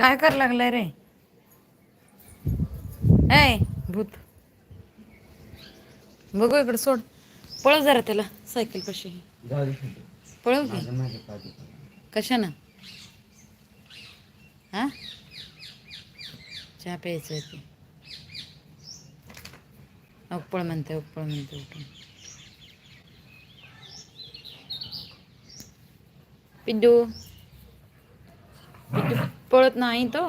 काय कर लागलाय रे? ऐ भूत. बघू इकडे सोड. पळव जरा त्याला सायकल कशी. पळव की. पाठी कशानं? हा? चहा प्यायचं आहे ते उपळ म्हणते उपळ म्हणते उठून. पिड्डू पिड्डू पळत नाही तो.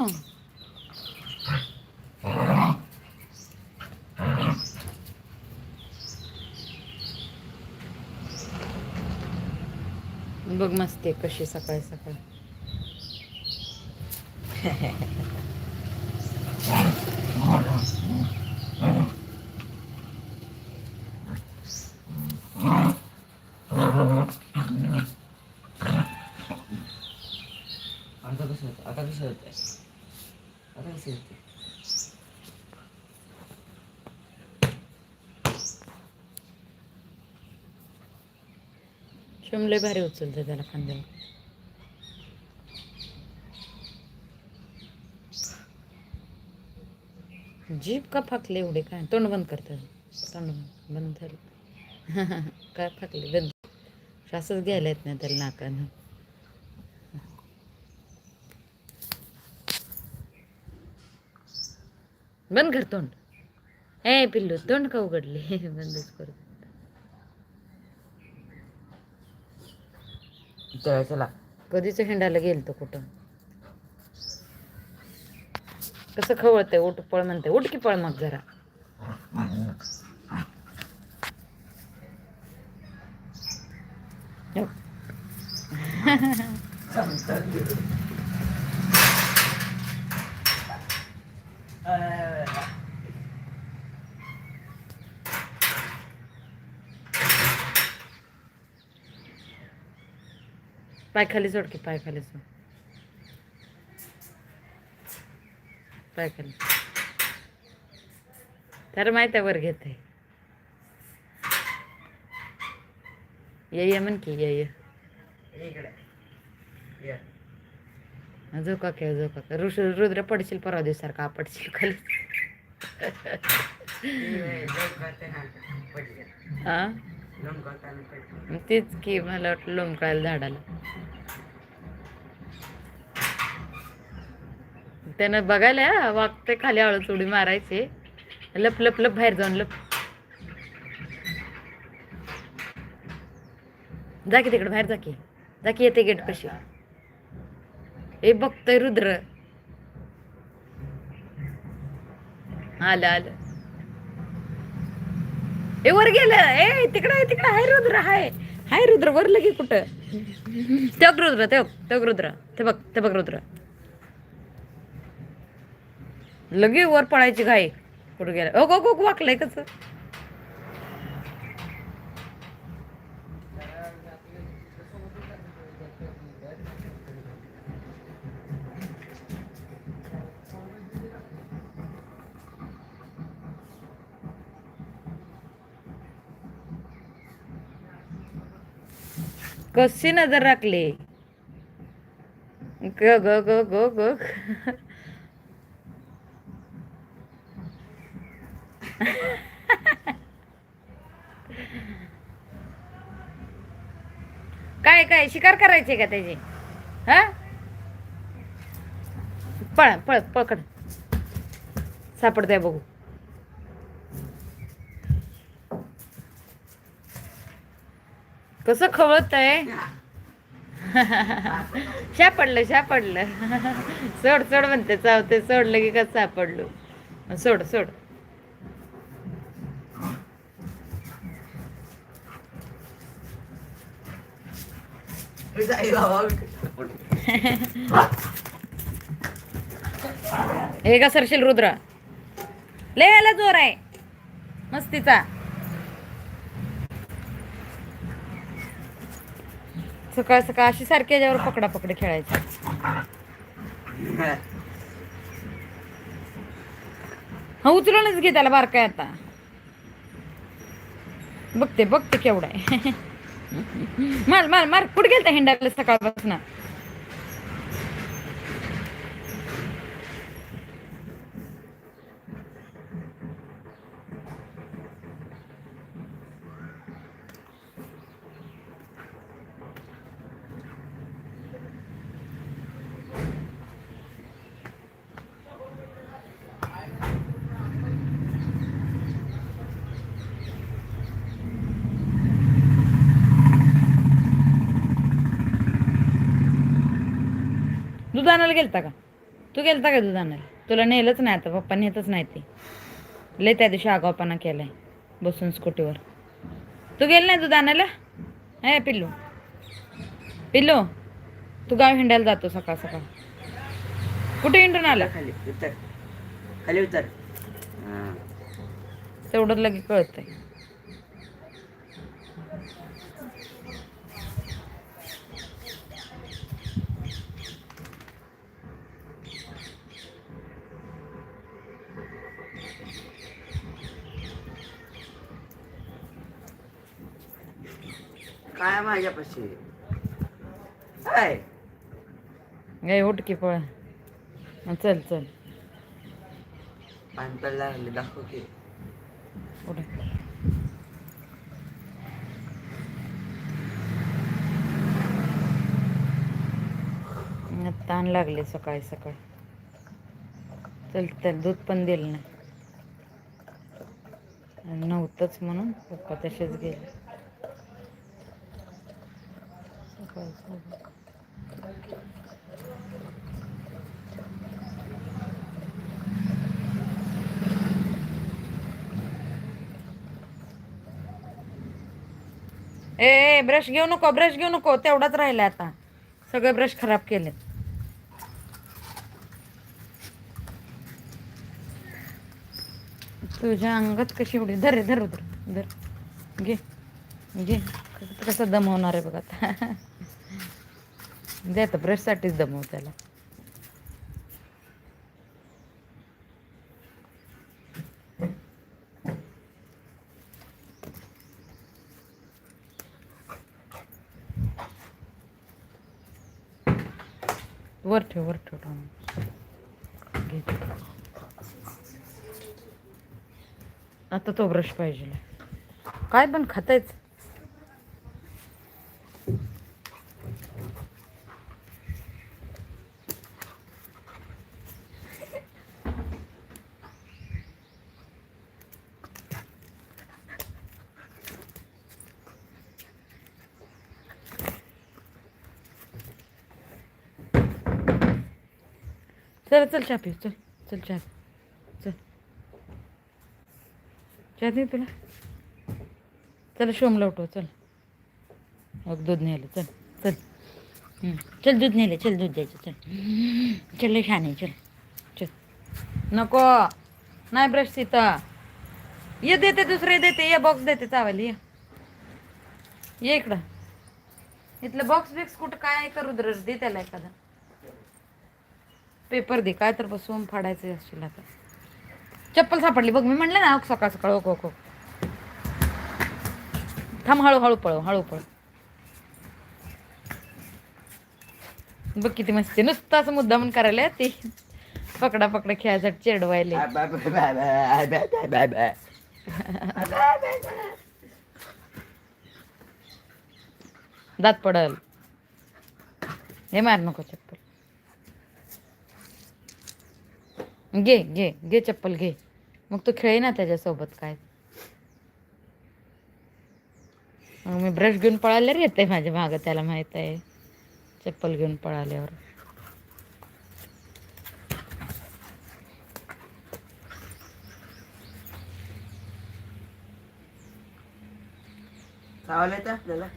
बघ मस्त आहे कशी सकाळी सकाळी आता आता कसं होतंय आता कसं शिमले भारी उचलते त्याला खांद्याला जीप का फाकले एवढे काय? तोंड बंद करतात तोंड बंद बंद झालं. काय फाकले? बंद. श्वासच घ्यायला येत नाही त्याला नाकानं. बंद कर तोंड. ए पिल्लू तोंड का उघडले? बंदच कर चला चला. कधीच हिंडायला गेल तो कुठं? कसं खवळतंय उठ पळ म्हणते उठ की पळ मग जरा हो. पाय खाली सोड की पाय खाली सोड. पाय खाली. तर माहिती आहे वर घेत. आहे ये ये म्हण की ये ये. झोका खेळ झोका खेळ. ऋष रुद्र पडशील परवा दिवसारखा पडशील खाली. हा? तेच की मला वाटलं लोंबकळायला झाडाला. त्यानं बघायला वागते खाली आळू चोडी मारायचे. लप लप लप बाहेर जाऊन लप. जा की तिकडे बाहेर जा की. जा की येते गेट कशी. ए बघतोय रुद्र. आलं आलं. ए वर गेलं. ए तिकडं तिकडं हाय रुद्र हाय हाय रुद्र वर लगे कुठं? तग रुद्र तग तग रुद्र? ते बघ ते बघ रुद्र. लगे वर पळायची घाई. कुठं गेलं? ओ गो वाकलंय कसं? कशी नजर राखली? ग ग ग ग ग. काय काय शिकार करायची का त्याची? हा? पळ पळ पकड सापडतंय बघू. कसं खवळत आहे सापडलं सापडलं. सोड सोड म्हणते चावते. सोडलं की कसं सापडलो? सोड सोड. हे का सरशील रुद्र? लय जोर आहे. मस्तीचा. सकाळ सकाळ अशी सारखी याच्यावर पकडा पकडी खेळायचं. हा उचलूनच घे त्याला बारकाय आता. बघते बघते केवढा आहे. मार मार मार. कुठे गेलता हिंडायला सकाळपासून? दूध आणायला गेलता का? तू गेलता का दूध आणायला? तुला नेलंच नाही आता पप्पा नेतच नाही ते. लय त्या दिवशी आगावपणा केलाय बसून स्कूटीवर. तू गेल नाही दूध आणायला? हे पिल्लू. पिल्लू तू गाव हिंडायला जातो सकाळ सकाळ. कुठे हिंडून आला? खाली उतर खाली उतर. तेवढं लगे कळतंय. काय माझ्यापाशी? काय? गे उठ की पळ. चल चल. पाणी पडला दाखव की. उठ. ताण लागले सकाळी सकाळी. चल तर दूध पण दिलं नाही. नव्हतंच म्हणून पप्पा तसेच गेले सकाळी सकाळी. ए ए, ब्रश घेऊ नको ब्रश घेऊ नको. तेवढाच राहिला आता. सगळे ब्रश खराब केले तुझ्या अंगात कशी उडी धर रे धर धर धर. घे घे. कसं- कसं दमवणार आहे बघ आता. दे आता ब्रशसाठीच दमव त्याला वर ठेव वर ठेव टाकून. घे. आता तो ब्रश पाहिजे काय पण खातायच चल चल चहा पिऊ चल चल चहा चल. चहा नाही तुला चल शोमला उठव चल. मग दूध नेलं चल चल. चल दूध नेलं चल दूध द्यायचं चल. चल लय छान आहे चल चल. नको नाही ब्रश सीता. ये देते दुसरे देते ये बॉक्स देते चावायला ये. ये इकडं. इथलं बॉक्स बिक्स कुठं काय करू दे दे त्याला एखादा. पेपर दे काय तर बसून फाडायचे असतील आता. चप्पल सापडली बघ मी म्हणलं ना सकाळ सकाळ ओको ओको थांब हळू हळू पळव हळू पळव बघ किती मस्ती नुसतं असं मुद्दा म्हणून करायला ते पकडा पकडा खेळायसाठी चेडवायले दात पडल. हे मार नको चप्पल. घे घे घे चप्पल घे. मग तू खेळे ना त्याच्यासोबत काय. मग मी ब्रश घेऊन पळाल्यावर येते माझ्या मागं त्याला माहीत आहे. चप्पल घेऊन पळाल्यावर. चावलं आपल्याला?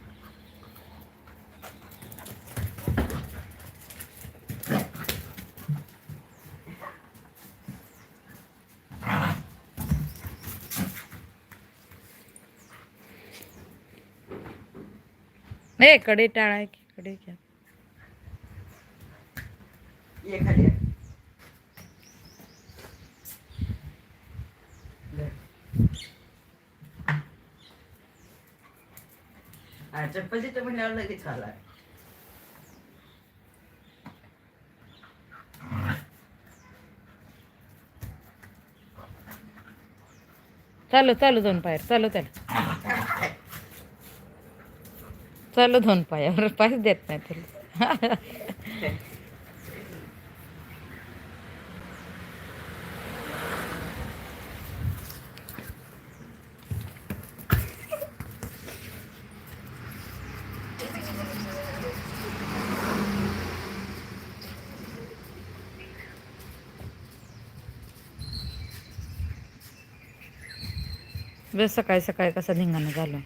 नाही कडे टाळा की कडे घ्या. चालू चालू दोन बाहेर चालू त्याला चालू दोन पायावर पायच देत नाही तुला सकाळी सकाळी कसं धिंगाणं झालं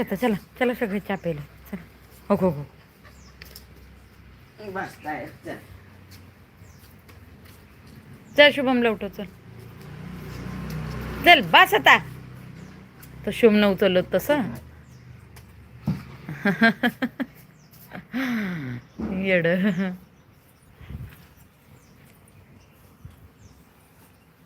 आता चला चला सगळे चहा प्यायला. चला. हो हो हो. चल. शुभम लवटो चल. चल बास आता. तो शुभ न उचलत तसं. येड.